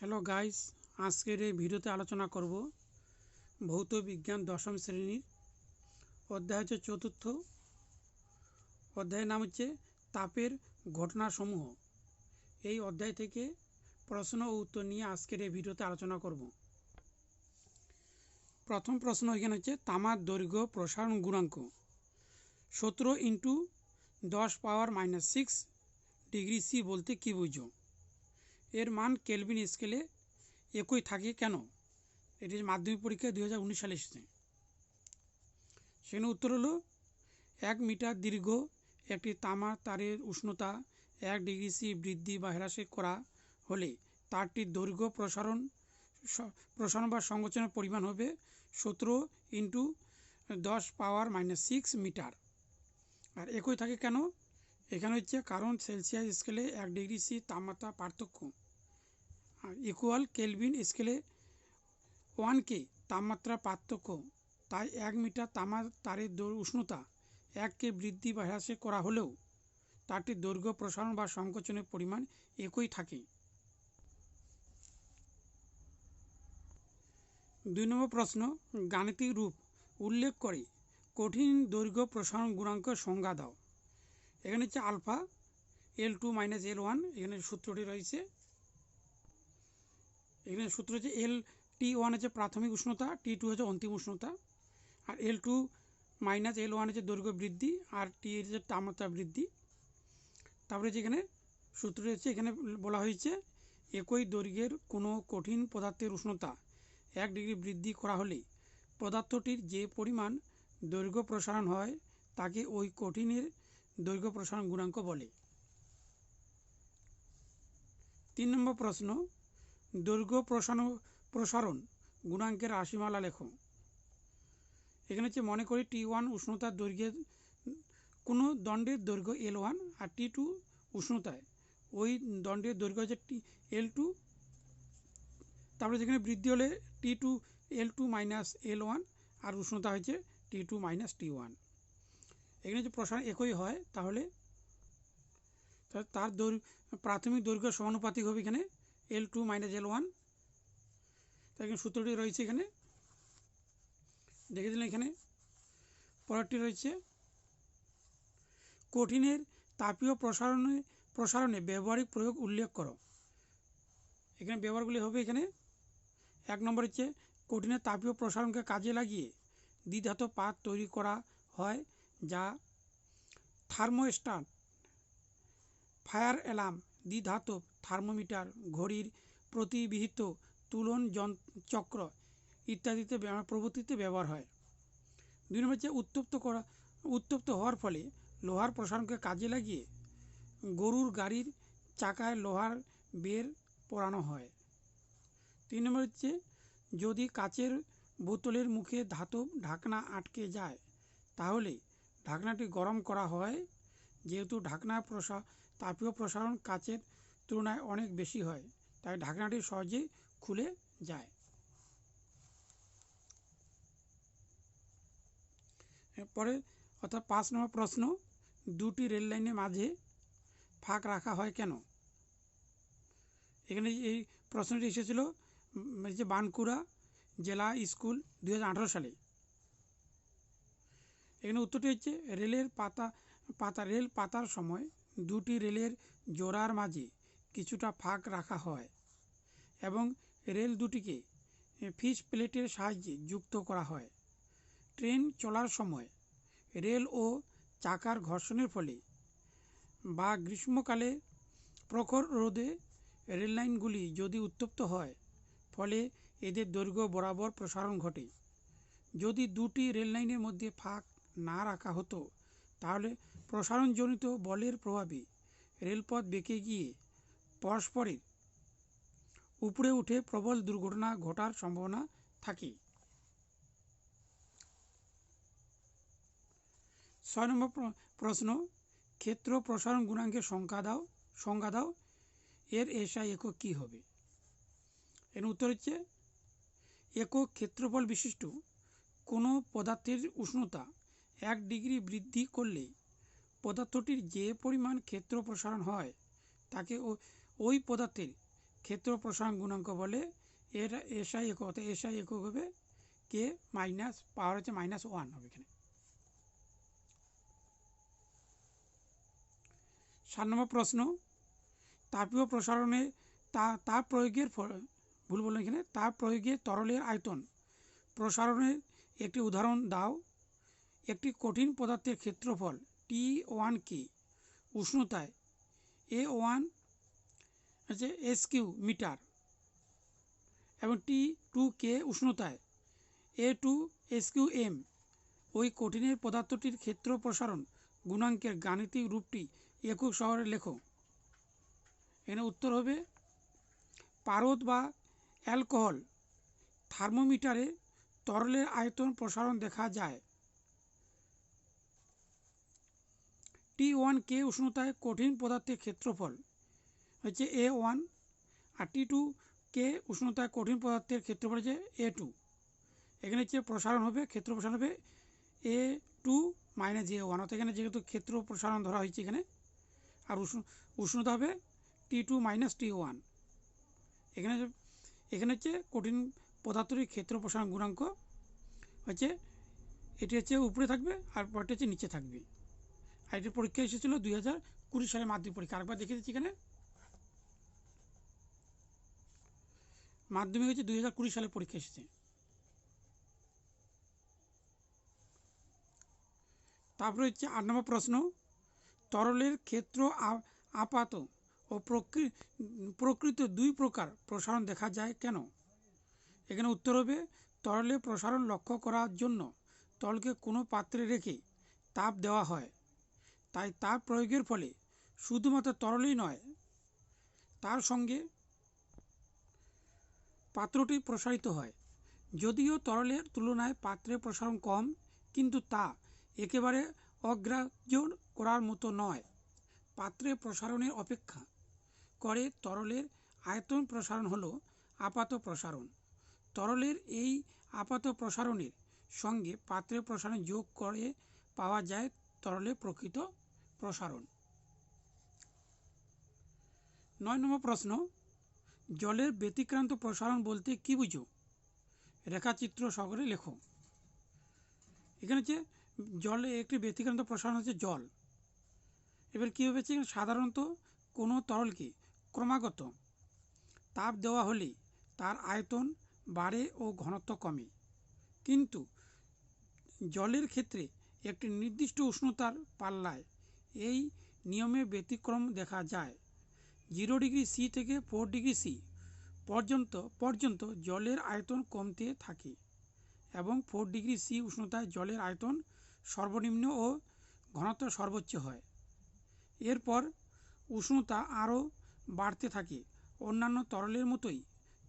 Hello guys আজকের এই ভিডিওতে আলোচনা করব ভৌত বিজ্ঞান দশম শ্রেণির অধ্যায় হচ্ছে চতুর্থ। অধ্যায়ের নাম হচ্ছে তাপের ঘটনাসমূহ। এই অধ্যায় থেকে প্রশ্ন ও উত্তর নিয়ে আজকের এই ভিডিওতে আলোচনা করব। প্রথম প্রশ্ন এখানে হচ্ছে, তামার দৈর্ঘ্য প্রসারণ গুণাঙ্ক। সতেরো ইন্টু দশ power minus six degree C বলতে কী বুঝো? এর মান কেলভিন স্কেলে একই থাকে কেন? এটি মাধ্যমিক পরীক্ষায় দুই সালে এসেছে। সেখানে উত্তর হলো, এক মিটার দীর্ঘ একটি তামার তারের উষ্ণতা এক ডিগ্রি সি বৃদ্ধি বা হ্রাসে করা হলে তারটির দৈর্ঘ্য প্রসারণ প্রসারণ বা সংকোচনের পরিমাণ হবে সতেরো ইন্টু দশ পাওয়ার মাইনাস সিক্স মিটার। আর একই থাকে কেন? এখানে হচ্ছে কারণ সেলসিয়াস স্কেলে এক ডিগ্রি সি তাপমাত্রা পার্থক্য। ইকুয়াল কেলভিন স্কেলে ওয়ান কে তাপমাত্রা পার্থক্য। তাই এক মিটার তামা তারের উষ্ণতা এক কে বৃদ্ধি বা হ্রাসে করা হলেও তারটির দৈর্ঘ্য প্রসারণ বা সংকোচনের পরিমাণ একই থাকে। দুই নম্বর প্রশ্ন, গাণিতিক রূপ উল্লেখ করে কঠিন দৈর্ঘ্য প্রসারণ গুণাঙ্ক সংজ্ঞা দাও। এখানে হচ্ছে alpha, L two minus L one, এখানে সূত্রটি রয়েছে। এখানে সূত্র হচ্ছে এল টি ওয়ান হচ্ছে প্রাথমিক উষ্ণতা টি টু হচ্ছে অন্তিম উষ্ণতা, আর L two minus L one হচ্ছে দৈর্ঘ্য বৃদ্ধি, আর টি হচ্ছে তাপমাত্রা বৃদ্ধি। তারপরে যেখানে সূত্রটি হচ্ছে এখানে বলা হয়েছে একই দৈর্ঘ্যের কোনো কঠিন পদার্থের উষ্ণতা এক ডিগ্রি বৃদ্ধি করা হলে পদার্থটির যে পরিমাণ দৈর্ঘ্য প্রসারণ হয় তাকে ওই কঠিনের দৈর্ঘ্য প্রসারণ গুণাঙ্ক বলে। তিন নম্বর প্রশ্ন দৈর্ঘ্য প্রসারণ প্রসারণ, গুণাঙ্কের রাশিমালা লেখো। এখানে হচ্ছে মনে করি টি ওয়ান উষ্ণতার দৈর্ঘ্যের, কোনো দণ্ডের দৈর্ঘ্য এল ওয়ান আর টি টু উষ্ণতায়। ওই দণ্ডের দৈর্ঘ্য হচ্ছে টি, এল টু, তারপরে যেখানে বৃদ্ধি হলে T two, L two minus L one আর উষ্ণতা হয়েছে T two minus T one. এখানে যে প্রসারণ একই হয় তাহলে, তার দৈর্ঘ্য, প্রাথমিক দৈর্ঘ্য সমানুপাতিক হবে এখানে। L two minus L one তাই সূত্রটি রয়েছে এখানে। দেখে দিলেন এখানে। পরেরটি রয়েছে। কঠিনের তাপীয় প্রসারণে প্রসারণে ব্যবহারিক প্রয়োগ উল্লেখ করো। এখানে ব্যবহারগুলি হবে এখানে। এক নম্বর হচ্ছে, কঠিনের তাপীয় প্রসারণকে কাজে লাগিয়ে দ্বিধাত পাত তৈরি করা হয়, যা থার্মোস্টার ফায়ার অ্যালার্ম দ্বিধাতব থার্মোমিটার, ঘড়ির প্রতিবিহিত তুলন চক্র ইত্যাদিতে প্রভৃতিতে ব্যবহার হয়। দুই নম্বর হচ্ছে উত্তপ্ত করা, উত্তপ্ত হওয়ার ফলে লোহার প্রসারণকে কাজে লাগিয়ে গরুর গাড়ির চাকায় লোহার বের পরানো হয়। তিন নম্বর হচ্ছে যদি কাচের বোতলের মুখে ধাতব ঢাকনা আটকে যায়, তাহলে ঢাকনাটি গরম করা হয়। যেহেতু ঢাকনা প্রসা তাপীয় প্রসারণ কাচের তুলনায় অনেক বেশি হয়, তাই ঢাকনাটি সহজেই খুলে যায়। পরে অর্থাৎ পাঁচ নম্বর প্রশ্ন, দুটি রেল লাইনের মাঝে ফাঁক রাখা হয় কেন? এখানে এই প্রশ্নটি এসেছিল যে বানকুড়া জেলা স্কুল দু হাজার আঠারো সালে। এখানে উত্তরটি হচ্ছে, রেলের পাতা পাতা, রেল পাতার সময় দুটি রেলের জোড়ার মাঝে কিছুটা ফাঁক রাখা হয় এবং রেল দুটিকে ফিস প্লেটের সাহায্যে যুক্ত করা হয়। ট্রেন চলার সময় রেল ও চাকার ঘর্ষণের ফলে বা গ্রীষ্মকালে প্রখর রোদে রেললাইনগুলি যদি উত্তপ্ত হয়, ফলে এদের দৈর্ঘ্য বরাবর প্রসারণ ঘটে। যদি দুটি রেললাইনের মধ্যে ফাঁক না রাখা হতো তাহলে প্রসারণজনিত বলের প্রভাবে রেলপথ বেঁকে গিয়ে পরস্পরের উপরে উঠে প্রবল দুর্ঘটনা ঘটার সম্ভাবনা থাকে। ছয় নম্বর প্রশ্ন, ক্ষেত্র প্রসারণ গুণাঙ্কের সংখ্যা দাও সংজ্ঞা দাও, এর এসআই একক কী হবে? এর উত্তর হচ্ছে, একক ক্ষেত্রফল বিশিষ্ট কোনো পদার্থের উষ্ণতা এক ডিগ্রি বৃদ্ধি করলে পদার্থটির যে পরিমাণ ক্ষেত্র প্রসারণ হয়, তাকে ওই পদার্থের ক্ষেত্র প্রসারণ গুণাঙ্ক বলে। এটা এসআই একক অর্থাৎ এসআই একক হবে কে মাইনাস, পাওয়ার হচ্ছে মাইনাস ওয়ান হবে এখানে। সাত নম্বর প্রশ্ন, তাপীয় প্রসারণে তা তাপ প্রয়োগের ভুল বললাম এখানে তাপ প্রয়োগে তরলের আয়তন প্রসারণের একটি উদাহরণ দাও। একটি কঠিন পদার্থের ক্ষেত্রফল টি ওয়ান কে উষ্ণতায় এ ওয়ান হচ্ছে এস কিউ মিটার, এবং T two K উষ্ণতায় A two S Q M ওই কঠিনের পদার্থটির ক্ষেত্র প্রসারণ গুণাঙ্কের গাণিতিক রূপটি একক শহরে লেখো এখানে উত্তর হবে, পারদ বা অ্যালকোহল থার্মোমিটারে তরলের আয়তন প্রসারণ দেখা যায়। টি ওয়ান কে উষ্ণতায় কঠিন পদার্থের ক্ষেত্রফল হচ্ছে এ ওয়ান আর টি টু কে উষ্ণতায় কঠিন পদার্থের ক্ষেত্রফল হচ্ছে এ টু। এখানে হচ্ছে প্রসারণ হবে, ক্ষেত্র প্রসারণ হবে A two minus A one. অর্থাৎ এখানে যেহেতু ক্ষেত্র প্রসারণ ধরা হয়েছে এখানে, আর উষ্ণ, উষ্ণতা হবে T two minus T one. এখানে এখানে হচ্ছে কঠিন পদার্থটির ক্ষেত্র প্রসারণ গুণাঙ্ক হচ্ছে, এটি হচ্ছে উপরে থাকবে আর পরটি হচ্ছে নিচে থাকবে। আর এটির পরীক্ষা এসেছিল দুই হাজার কুড়ি সালে মাধ্যমিক পরীক্ষা। আরেকবার দেখে দিচ্ছি এখানে। মাধ্যমিক হচ্ছে দুই হাজার কুড়ি সালে পরীক্ষা এসেছে। তারপরে হচ্ছে আট নম্বর প্রশ্ন, তরলের ক্ষেত্র আপাত ও প্রকৃ প্রকৃত দুই প্রকার প্রসারণ দেখা যায় কেন? এখানে উত্তর হবে, তরলে প্রসারণ লক্ষ্য করার জন্য তরলকে কোনো পাত্রে রেখে তাপ দেওয়া হয়। তাই তার প্রয়োগের ফলে শুধুমাত্র তরলই নয়, তার সঙ্গে পাত্রটি প্রসারিত হয়। যদিও তরলের তুলনায় পাত্রের প্রসারণ কম, কিন্তু তা একেবারে অগ্রাহ্য করার মতো নয়। পাত্রে প্রসারণের অপেক্ষা করে তরলের আয়তন প্রসারণ হলো আপাত প্রসারণ। তরলের এই আপাত প্রসারণের সঙ্গে পাত্রের প্রসারণ যোগ করে পাওয়া যায় তরলের প্রকৃত প্রসারণ। নয় নম্বর প্রশ্ন, জলের ব্যতিক্রান্ত প্রসারণ বলতে কী বুঝো? রেখাচিত্র সহকারে লেখো। এখানে হচ্ছে, জলে একটি ব্যতিক্রান্ত প্রসারণ হচ্ছে জল। এবার কী হচ্ছে সাধারণত কোনো তরলকে ক্রমাগত তাপ দেওয়া হলে তার আয়তন বাড়ে ও ঘনত্ব কমে। কিন্তু জলের ক্ষেত্রে একটি নির্দিষ্ট উষ্ণতার পাল্লায় এই নিয়মে ব্যতিক্রম দেখা যায়। জিরো ডিগ্রি সি থেকে ফোর ডিগ্রি সি পর্যন্ত পর্যন্ত জলের আয়তন কমতে থাকে এবং ফোর ডিগ্রি সি উষ্ণতায় জলের আয়তন সর্বনিম্ন ও ঘনত্ব সর্বোচ্চ হয়। এরপর উষ্ণতা আরও বাড়তে থাকে। অন্যান্য তরলের মতোই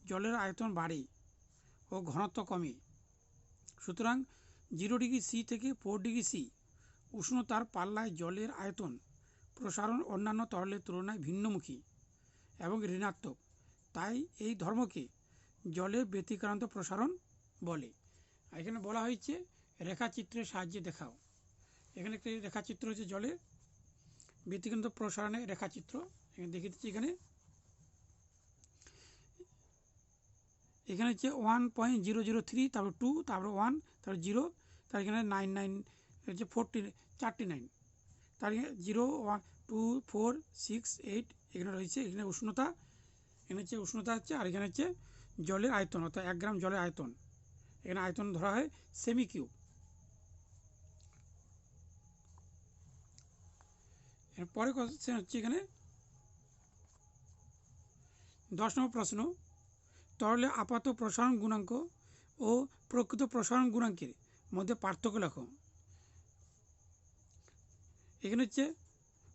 জলের আয়তন বাড়ে ও ঘনত্ব কমে। সুতরাং জিরো ডিগ্রি সি থেকে ফোর ডিগ্রি সি উষ্ণতার পাল্লায় জলের আয়তন প্রসারণ অন্যান্য তরলের তুলনায় ভিন্নমুখী এবং ঋণাত্মক। তাই এই ধর্মকে জলের ব্যতিক্রান্ত প্রসারণ বলে। এখানে বলা হয়েছে, রেখাচিত্রের সাহায্যে দেখাও। এখানে একটি রেখাচিত্র হচ্ছে জলের ব্যতিক্রান্ত প্রসারণের রেখাচিত্র। এখানে দেখিয়ে দিচ্ছি এখানে। এখানে হচ্ছে one point zero zero three তারপর টু তারপর ওয়ান তারপর জিরো তার এখানে নাইন নাইন হচ্ছে ফোরটি চারটি নাইন তার zero one two four six eight এখানে রয়েছে, এখানে উষ্ণতা, এখানে হচ্ছে উষ্ণতা হচ্ছে, আর এখানে হচ্ছে জলের আয়তন, অর্থাৎ এক গ্রাম জলের আয়তন। এখানে আয়তন ধরা হয় সেমি কিউব পরে কোশ্চেন হচ্ছে এখানে দশ নম্বর প্রশ্ন, তরলে আপাত প্রসারণ গুণাঙ্ক ও প্রকৃত প্রসারণ গুণাঙ্কের মধ্যে পার্থক্য লেখো। এখানে হচ্ছে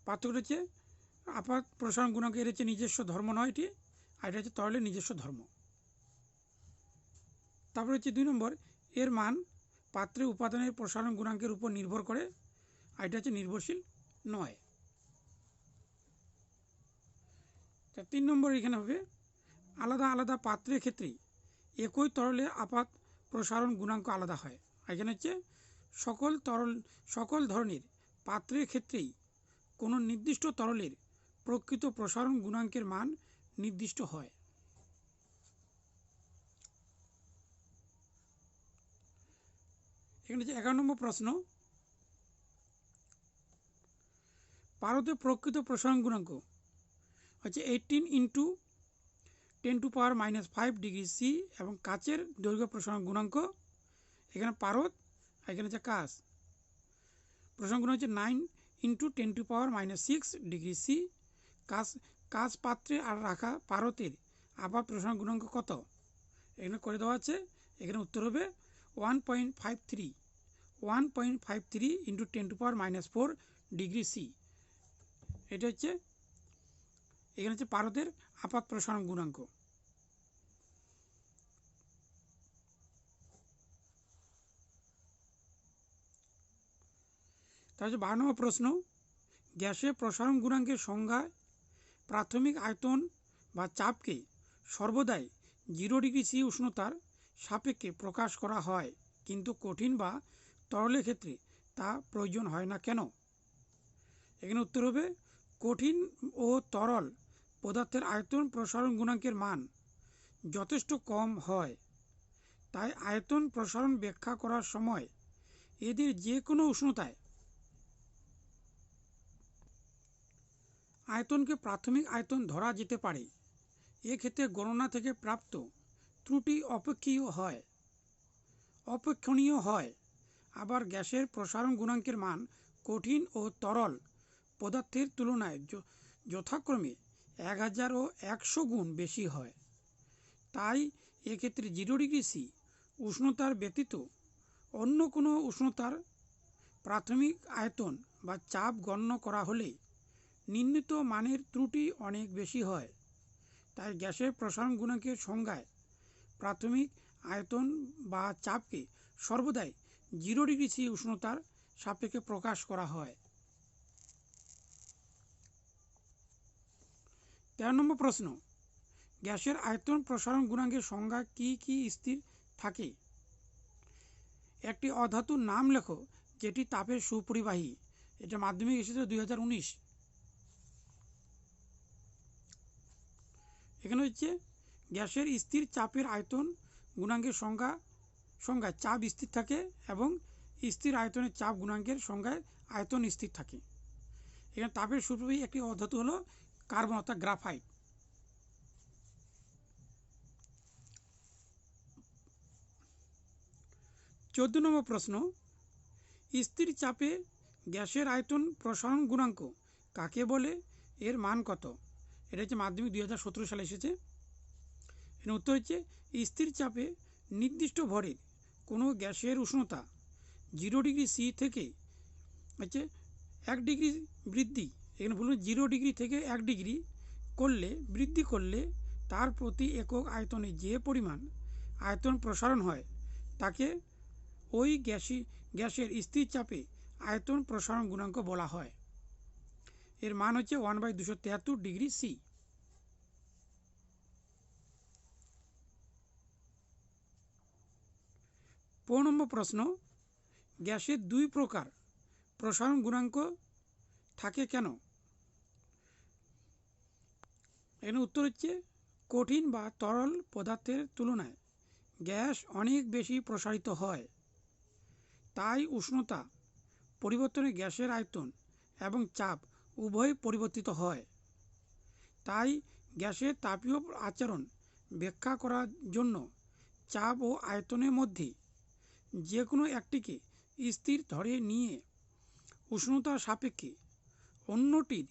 পার্থক্য হচ্ছে আপাত প্রসারণ গুণাঙ্ক, এর হচ্ছে নিজস্ব ধর্ম নয় এটি, আর এটা হচ্ছে তরলের নিজস্ব ধর্ম। তারপরে হচ্ছে দুই নম্বর, এর মান পাত্রে উপাদানের প্রসারণ গুণাঙ্কের উপর নির্ভর করে, আর এটা হচ্ছে নির্ভরশীল নয়। তা তিন নম্বর এখানে হবে, আলাদা আলাদা পাত্রের ক্ষেত্রেই একই তরলে আপাত প্রসারণ গুণাঙ্ক আলাদা হয়। এখানে হচ্ছে সকল তরল, সকল ধরনের পাত্রের ক্ষেত্রেই কোনো নির্দিষ্ট তরলের প্রকৃত প্রসারণ গুণাঙ্কের মান নির্দিষ্ট হয়। এখানে যে এগারো নম্বর প্রশ্ন ভারতের প্রকৃত প্রসারণ গুণাঙ্ক হচ্ছে eighteen into ten to power minus five degree C এবং কাচের দৈর্ঘ্য প্রসারণ গুণাঙ্ক, এখানে পারদ এখানে হচ্ছে কাচ। প্রসারণ হচ্ছে nine into ten to power minus six degree C কাজ কাচ পাত্রে আর রাখা পারতের আবার প্রসারণ গুণাঙ্ক কত? এখানে করে দেওয়া আছে, এখানে উত্তর হবে one point five three one point five three into ten to power minus four degree C এটা হচ্ছে, এখানে হচ্ছে পারদের আপাত প্রসারণ গুণাঙ্ক। হচ্ছে বারো নম্বর প্রশ্ন। গ্যাসের প্রসারণ গুণাঙ্কের সংজ্ঞায় প্রাথমিক আয়তন বা চাপকে সর্বদাই জিরো ডিগ্রি সি উষ্ণতার সাপেক্ষে প্রকাশ করা হয়, কিন্তু কঠিন বা তরলের ক্ষেত্রে তা প্রয়োজন হয় না কেন? এখানে উত্তর হবে, কঠিন ও তরল পদার্থের আয়তন প্রসারণ গুণাঙ্কের মান যথেষ্ট কম হয়। তাই আয়তন প্রসারণ ব্যাখ্যা করার সময় এদের যে কোনো উষ্ণতায় আয়তনকে প্রাথমিক আয়তন ধরা যেতে পারে। এক্ষেত্রে গণনা থেকে প্রাপ্ত ত্রুটি অপেক্ষীয় হয়। অপেক্ষণীয় হয়। আবার গ্যাসের প্রসারণ গুণাঙ্কের মান কঠিন ও তরল পদার্থের তুলনায় যথাক্রমে এক হাজার ও একশো গুণ বেশি হয়। তাই এক্ষেত্রে জিরো ডিগ্রি সি উষ্ণতার ব্যতীত অন্য কোনো উষ্ণতার প্রাথমিক আয়তন বা চাপ গণ্য করা হলে নির্ণীত মানের ত্রুটি অনেক বেশি হয়। তাই গ্যাসের প্রসারণ গুণাঙ্কের সংজ্ঞায় প্রাথমিক আয়তন বা চাপকে সর্বদাই জিরো ডিগ্রি সি উষ্ণতার সাপেক্ষে প্রকাশ করা হয়। তেরো নম্বর প্রশ্ন, গ্যাসের আয়তন প্রসারণ গুণাঙ্কের সংজ্ঞা কি কি স্থির থাকে? একটি অধাতুর নাম লেখো, যেটি তাপের সুপরিবাহী। এটা মাধ্যমিক এসেছে দুই হাজার উনিশ এখানে হচ্ছে গ্যাসের স্থির চাপের আয়তন গুণাঙ্কের সংজ্ঞা, সংজ্ঞায় চাপ স্থির থাকে এবং স্থির আয়তনের চাপ গুণাঙ্কের সংজ্ঞায় আয়তন স্থির থাকে। এখানে তাপের সুপ্রবাহী একটি অধাতু হলো কার্বন অর্থাৎ গ্রাফাইট। চোদ্দ নম্বর প্রশ্ন, স্থির চাপে গ্যাসের আয়তন প্রসারণ গুণাঙ্ক কাকে বলে? এর মান কত? এটা হচ্ছে মাধ্যমিক দুই হাজার সতেরো সালে এসেছে। এর উত্তর হচ্ছে স্থির চাপে নির্দিষ্ট ভরের কোনো গ্যাসের উষ্ণতা জিরো ডিগ্রি সি থেকে হচ্ছে এক ডিগ্রি বৃদ্ধি, এখানে বলুন জিরো ডিগ্রি থেকে এক ডিগ্রি করলে, বৃদ্ধি করলে তার প্রতি একক আয়তনে যে পরিমাণ আয়তন প্রসারণ হয়, তাকে ওই গ্যাসি, গ্যাসের স্থির চাপে আয়তন প্রসারণ গুণাঙ্ক বলা হয়। এর মান হচ্ছে ওয়ান বাই দুশো তেহাত্তর ডিগ্রি সি পনেরো নম্বর প্রশ্ন, গ্যাসের দুই প্রকার প্রসারণ গুণাঙ্ক থাকে কেন? এখানে উত্তর হচ্ছে কঠিন বা তরল পদার্থের তুলনায় গ্যাস অনেক বেশি প্রসারিত হয়। তাই উষ্ণতা, পরিবর্তনে গ্যাসের আয়তন এবং চাপ উভয় পরিবর্তিত হয়। তাই গ্যাসের তাপীয় আচরণ ব্যাখ্যা করার জন্য চাপ ও আয়তনের মধ্যে যে কোনো একটিকে স্থির ধরে নিয়ে উষ্ণতার সাপেক্ষে অন্যটির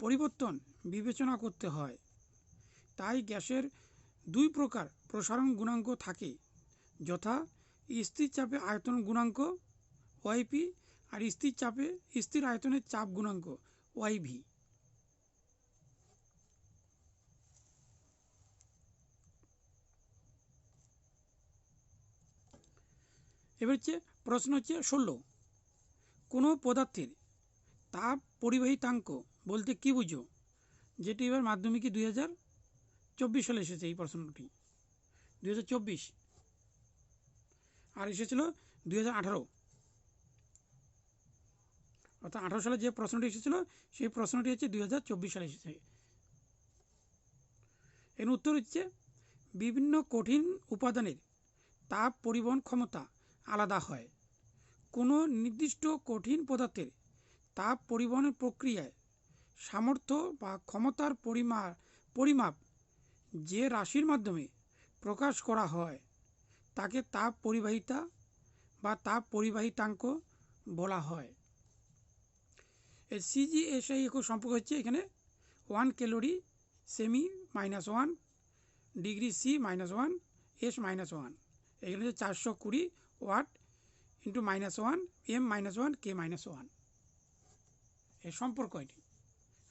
পরিবর্তন বিবেচনা করতে হয়। তাই গ্যাসের দুই প্রকার প্রসারণ গুণাঙ্ক থাকে, যথা স্থির চাপে আয়তন গুণাঙ্ক ওয়াইপি আর স্থির চাপে স্থির আয়তনের চাপ গুণাঙ্ক। ওয়াইভি এবার হচ্ছে প্রশ্ন হচ্ছে ষোলো। কোনো পদার্থের তাপ পরিবাহিতাঙ্ক বলতে কি বুঝো? যেটি এবার মাধ্যমিকে দুই হাজার চব্বিশ সালে এসেছে এই প্রশ্নটি। দুই হাজার চব্বিশ। আর এসেছিল দুই হাজার আঠারো। অর্থাৎ আঠারো সালে যে প্রশ্নটি এসেছিল, সেই প্রশ্নটি হচ্ছে দুই হাজার চব্বিশ সালে এসেছে। এর উত্তর হচ্ছে, বিভিন্ন কঠিন উপাদানের তাপ পরিবহন ক্ষমতা আলাদা হয়। কোনো নির্দিষ্ট কঠিন পদার্থের তাপ পরিবহনের প্রক্রিয়ায় সামর্থ্য বা ক্ষমতার পরিমা, পরিমাপ যে রাশির মাধ্যমে প্রকাশ করা হয়, তাকে তাপ পরিবাহিতা বা তাপ পরিবাহিতাঙ্ক বলা হয়। এই সিজিএসআই একক সম্পর্ক হচ্ছে এখানে। One calorie semi minus one degree C minus one S minus one এখানে হচ্ছে চারশো কুড়ি watt into minus one M minus one K minus ওয়ানের সম্পর্ক এটি।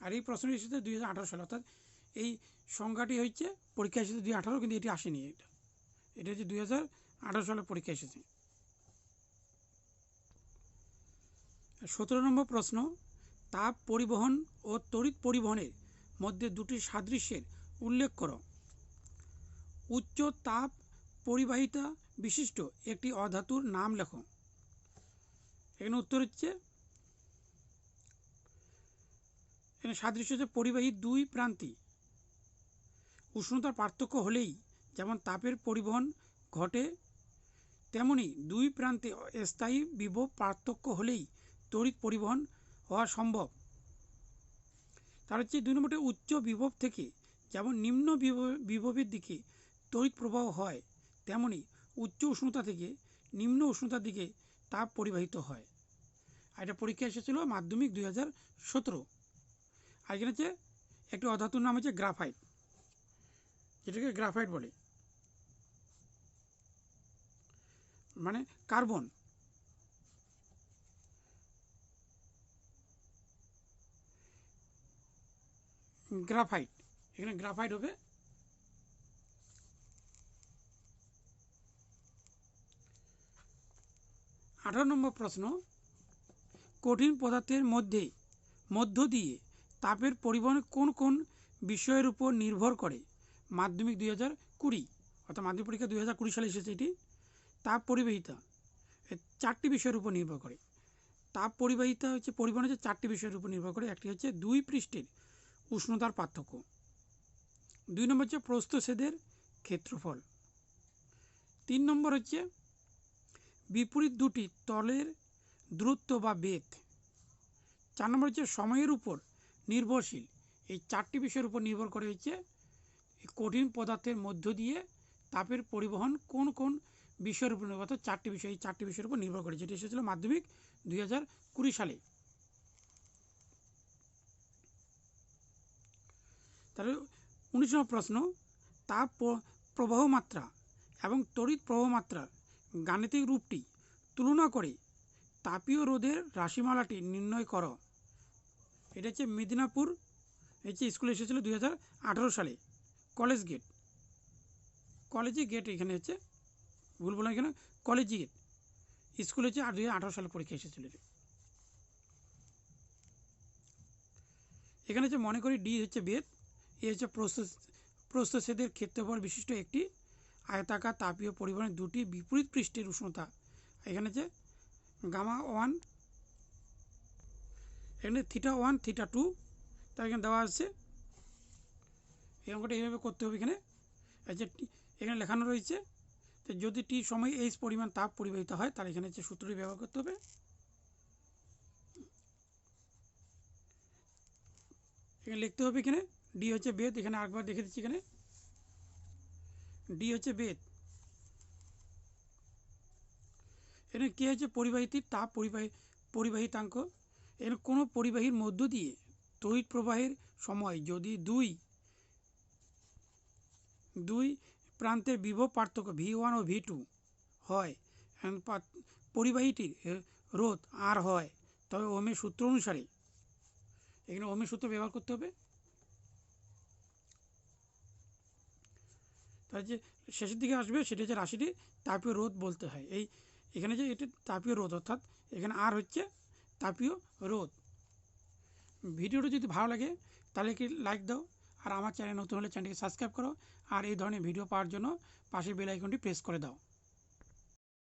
আর এই প্রশ্নটি এসেছে দুই হাজার আঠারো সালে, অর্থাৎ এই সংখ্যাটি হচ্ছে পরীক্ষা এসেছে দুই আঠারো, কিন্তু এটি আসেনি এটা। এটা হচ্ছে দুই হাজার আঠারো সালে পরীক্ষা এসেছে। সতেরো নম্বর প্রশ্ন তাপ পরিবহন ও তড়িৎ পরিবহনের মধ্যে দুটি সাদৃশ্যের উল্লেখ করো। উচ্চ তাপ পরিবাহিতা বিশিষ্ট একটি অধাতুর নাম লেখো। এখানে উত্তর হচ্ছে, এখানে সাদৃশ্য হচ্ছে পরিবাহী দুই প্রান্তি। উষ্ণতার পার্থক্য হলেই যেমন তাপের পরিবহন ঘটে, তেমনি দুই প্রান্তে স্থায়ী বিভব পার্থক্য হলেই তড়িৎ পরিবহন হওয়া সম্ভব। তার হচ্ছে দুই নম্বরটা উচ্চ বিভব থেকে যেমন নিম্ন বিভব, বিভবের দিকে তড়িৎ প্রবাহ হয়, তেমনি উচ্চ উষ্ণতা থেকে নিম্ন উষ্ণতার দিকে তাপ পরিবাহিত হয়। আর এটা পরীক্ষা এসেছিল মাধ্যমিক দুই হাজার সতেরো। আর এখানে হচ্ছে একটি অধাতুর নাম হচ্ছে গ্রাফাইট। যেটাকে গ্রাফাইট বলে। মানে কার্বন। গ্রাফাইট। এখানে গ্রাফাইট হবে। আঠারো নম্বর প্রশ্ন, কঠিন পদার্থের মধ্যে, মধ্য দিয়ে তাপের পরিবহন কোন কোন বিষয়ের উপর নির্ভর করে? মাধ্যমিক দুই হাজার কুড়ি, অর্থাৎ মাধ্যমিক পরীক্ষা দুই হাজার কুড়ি সালে এসেছে এটি। তাপ পরিবাহিতা চারটি বিষয়ের উপর নির্ভর করে। তাপ পরিবাহিতা হচ্ছে, পরিবহন হচ্ছে চারটি বিষয়ের উপর নির্ভর করে। একটি হচ্ছে দুই পৃষ্ঠের উষ্ণতার পার্থক্য। দুই নম্বর হচ্ছে প্রস্থচ্ছেদের ক্ষেত্রফল। তিন নম্বর হচ্ছে বিপরীত দুটি তলের দূরত্ব বা বেগ। চার নম্বর হচ্ছে সময়ের উপর নির্ভরশীল। এই চারটি বিষয়ের উপর নির্ভর করে হচ্ছে কঠিন পদার্থের মধ্য দিয়ে তাপের পরিবহন কোন কোন বিষয়ের উপর অর্থাৎ চারটি বিষয় এই চারটি বিষয়ের উপর নির্ভর করে। যেটি এসেছিল মাধ্যমিক দুই হাজার কুড়ি সালে। তাহলে উনিশ নম্বর প্রশ্ন তাপ প্রবাহ মাত্রা এবং তড়িৎ প্রবাহ মাত্রার গাণিতিক রূপটি তুলনা করে তাপীয় রোধের রাশিমালাটি নির্ণয় করো। এটা হচ্ছে মেদিনীপুর হচ্ছে স্কুলে এসেছিল দুই হাজার আঠারো সালে, কলেজ গেট। কলেজে গেট এখানে হচ্ছে, ভুল বললাম এখানে কলেজ গেট। স্কুল হচ্ছে দুই হাজার আঠারো সালে পরীক্ষা এসেছিল। এখানে হচ্ছে মনে করি ডি হচ্ছে বেদ এ হচ্ছে প্রস্থ প্রস্থচ্ছেদের ক্ষেত্রফল বিশিষ্ট একটি আয়তাকার তাপীয় পরিবহনের দুটি বিপরীত পৃষ্ঠের উষ্ণতা। এখানে যে গামা ওয়ান, এখানে থিটা ওয়ান, থিটা টু, তার এখানে দেওয়া আছে। অঙ্কটা এইভাবে করতে হবে এখানে। যে এখানে লেখানো রয়েছে তো যদি টি সময় এইচ পরিমাণ তাপ পরিবাহিত হয়, তাহলে এখানে হচ্ছে সূত্রটি ব্যবহার করতে হবে। এখানে লিখতে হবে এখানে ডি হচ্ছে বেদ, এখানে আরেকবার দেখে দিচ্ছি এখানে। ডি হচ্ছে বেদ। এখানে কে হচ্ছে পরিবাহিতির তাপ পরিবাহী, পরিবাহিতাঙ্ক। এর কোনো পরিবাহীর মধ্য দিয়ে তড়িৎ প্রবাহের সময়, যদি দুই দুই প্রান্তের বিভব পার্থক্য ভি ওয়ান ও ভি টু হয় পরিবাহীটির রোধ আর হয়, তবে ওমের সূত্র অনুসারে। এখানে ওমের সূত্র ব্যবহার করতে হবে। তার যে শেষের দিকে আসবে সেটা হচ্ছে রাশিটি তাপীয় রোধ বলতে হয়। এই এখানে যে এটি তাপীয় রোধ, অর্থাৎ এখানে আর হচ্ছে তাপীয় রোধ। ভিডিওটা যদি ভালো লাগে, তাহলে কি লাইক দাও আর আমার চ্যানেল নতুন হলে চ্যানেলটিকে সাবস্ক্রাইব করো আর এই ধরনের ভিডিও পাওয়ার জন্য পাশের বেল আইকনটি প্রেস করে দাও।